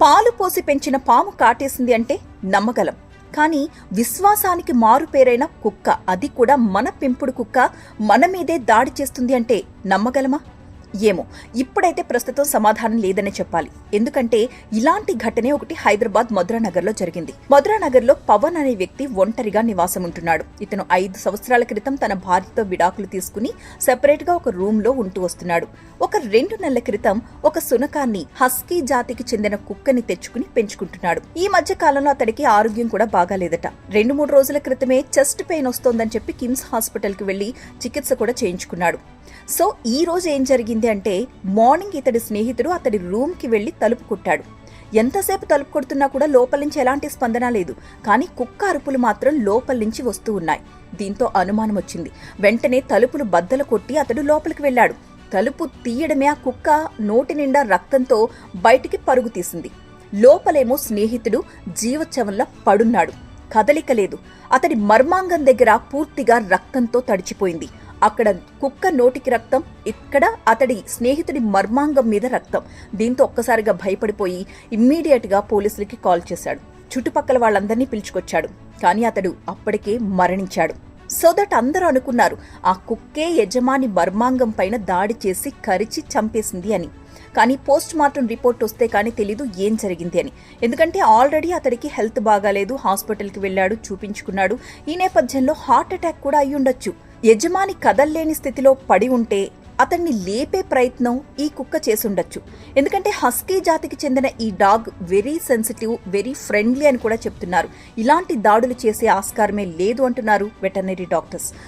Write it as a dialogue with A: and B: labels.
A: పాలు పోసి పెంచిన పాము కాటేసింది అంటే నమ్మగలం. కానీ విశ్వాసానికి మారుపేరైన కుక్క అది కూడా మన పెంపుడు కుక్క మన మీదే దాడి చేస్తుంది అంటే నమ్మగలమా? ఏమో. ఇప్పుడైతే ప్రస్తుతం సమాధానం లేదనే చెప్పాలి. ఎందుకంటే ఇలాంటి ఘటనే ఒకటి హైదరాబాద్ మధురానగర్లో జరిగింది. మధురానగర్లో పవన్ అనే వ్యక్తి ఒంటరిగా నివాసం ఉంటున్నాడు ఇతను ఐదు సంవత్సరాల క్రితం తన భార్యతో విడాకులు తీసుకుని సెపరేట్గా ఒక రూమ్లో ఉంటూ వస్తున్నాడు. ఒక రెండు నెలల క్రితం ఒక సునకాన్ని హస్కీ జాతికి చెందిన కుక్కని తెచ్చుకుని పెంచుకుంటున్నాడు. ఈ మధ్య కాలంలో అతడికి ఆరోగ్యం కూడా బాగాలేదట. రెండు మూడు రోజుల క్రితమే చెస్ట్ పెయిన్ వస్తోందని చెప్పి కిమ్స్ హాస్పిటల్కి వెళ్ళి చికిత్స కూడా చేయించుకున్నాడు. సో ఈ రోజు ఏం జరిగింది అంటే మార్నింగ్ ఇతడి స్నేహితుడు అతడి రూమ్కి వెళ్ళి తలుపు కొట్టాడు. ఎంతసేపు తలుపు కొడుతున్నా కూడా లోపల నుంచి ఎలాంటి స్పందన లేదు. కానీ కుక్క అరుపులు మాత్రం లోపల నుంచి వస్తూ ఉన్నాయి. దీంతో అనుమానం వచ్చింది. వెంటనే తలుపులు బద్దలు కొట్టి అతడు లోపలికి వెళ్ళాడు. తలుపు తీయడమే ఆ కుక్క నోటి నిండా రక్తంతో బయటికి పరుగు తీసింది. లోపలేమో స్నేహితుడు జీవోత్సవంలో పడున్నాడు. కదలిక లేదు. అతడి మర్మాంగం దగ్గర పూర్తిగా రక్తంతో తడిచిపోయింది. అక్కడ కుక్క నోటికి రక్తం ఇక్కడ అతడి స్నేహితుడి మర్మాంగం మీద రక్తం. దీంతో ఒక్కసారిగా భయపడిపోయి ఇమ్మీడియట్గా పోలీసులకి కాల్ చేశాడు. చుట్టుపక్కల వాళ్ళందరినీ పిలుచుకొచ్చాడు. కానీ అతడు అప్పటికే మరణించాడు. సో దట్ అందరూ అనుకున్నారు ఆ కుక్కే యజమాని మర్మాంగం పైన దాడి చేసి కరిచి చంపేసింది అని. కానీ పోస్ట్ మార్టం రిపోర్ట్ వస్తే కానీ తెలీదు ఏం జరిగింది అని. ఎందుకంటే ఆల్రెడీ అతడికి హెల్త్ బాగాలేదు హాస్పిటల్కి వెళ్ళాడు చూపించుకున్నాడు. ఈ నేపథ్యంలో హార్ట్ అటాక్ కూడా అయ్యుండొచ్చు. ఉండొచ్చు యజమాని కదల్లేని స్థితిలో పడి ఉంటే అతన్ని లేపే ప్రయత్నం ఈ కుక్క చేసుండొచ్చు. ఎందుకంటే హస్కీ జాతికి చెందిన ఈ dog very sensitive very friendly అని కూడా చెప్తున్నారు. ఇలాంటి దాడులు చేసే ఆస్కారమే లేదు అంటున్నారు వెటర్నరీ డాక్టర్స్.